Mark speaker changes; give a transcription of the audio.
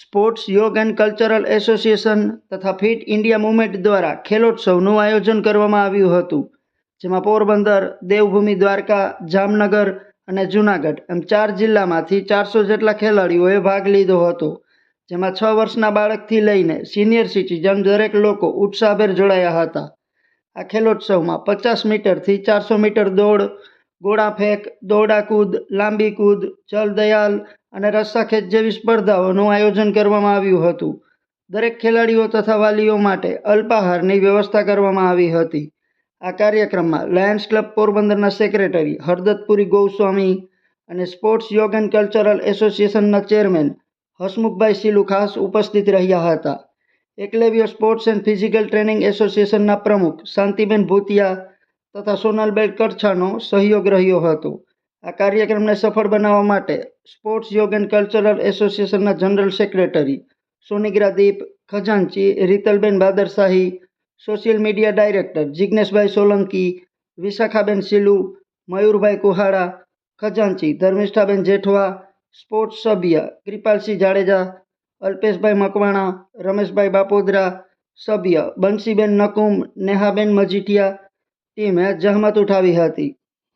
Speaker 1: Sports, yoga and cultural association તથા fit India movement દ્વારા ખેલોત્સવનું આયોજન કરવામાં આવ્યું હતું, જેમાં પોરબંદર, દેવભૂમિ, દ્વારકા, જામનગર અને જૂનાગઢ એમ ચાર જિલ્લામાંથી ચારસો જેટલા ખેલાડીઓએ ભાગ લીધો હતો, જેમાં છ વર્ષના બાળકથી લઈને સિનિયર સિટીઝન દરેક લોકો ઉત્સાહભેર જોડાયા હતા. આ ખેલોત્સવમાં પચાસ મીટરથી ચારસો મીટર દોડ ગોળા ફેંક દોરડા કૂદ લાંબી કૂદ જલદયાલ અને રસ્સાખેંચ જેવી સ્પર્ધાઓનું આયોજન કરવામાં આવ્યું હતું. દરેક ખેલાડીઓ તથા વાલીઓ માટે અલ્પાહારની વ્યવસ્થા કરવામાં આવી હતી. આ કાર્યક્રમમાં લાયન્સ ક્લબ પોરબંદરના સેક્રેટરી હરદતપુરી ગોસ્વામી અને સ્પોર્ટ્સ યોગ એન્ડ કલ્ચરલ એસોસિએશનના ચેરમેન હસમુખભાઈ સિલુ ખાસ ઉપસ્થિત રહ્યા હતા. Eklavya sports and physical training એસોસિએશનના પ્રમુખ શાંતિબેન ભૂતિયા તથા સોનલબેન કરછાનો સહયોગ રહ્યો હતો. આ કાર્યક્રમને સફળ બનાવવા માટે સ્પોર્ટ્સ યોગ એન્ડ કલ્ચરલ એસોસિએશનના general secretary Sonigra Deep ખજાનચી, Ritalben Badarshahi, social media director Jigneshbhai Solanki, Vishakhaben Silu Mayurbhai Kuhada, ખજાનચી, Dharmishthaben Jethwa, sports સભ્ય કૃપાલસિંહ જાડેજા, અલ્પેશભાઈ મકવાણા, રમેશભાઈ બાપોદરા, સભ્ય બંસીબેન નકુમ, નેહાબેન મજીઠિયા, ટીમે જહેમત ઉઠાવી હતી.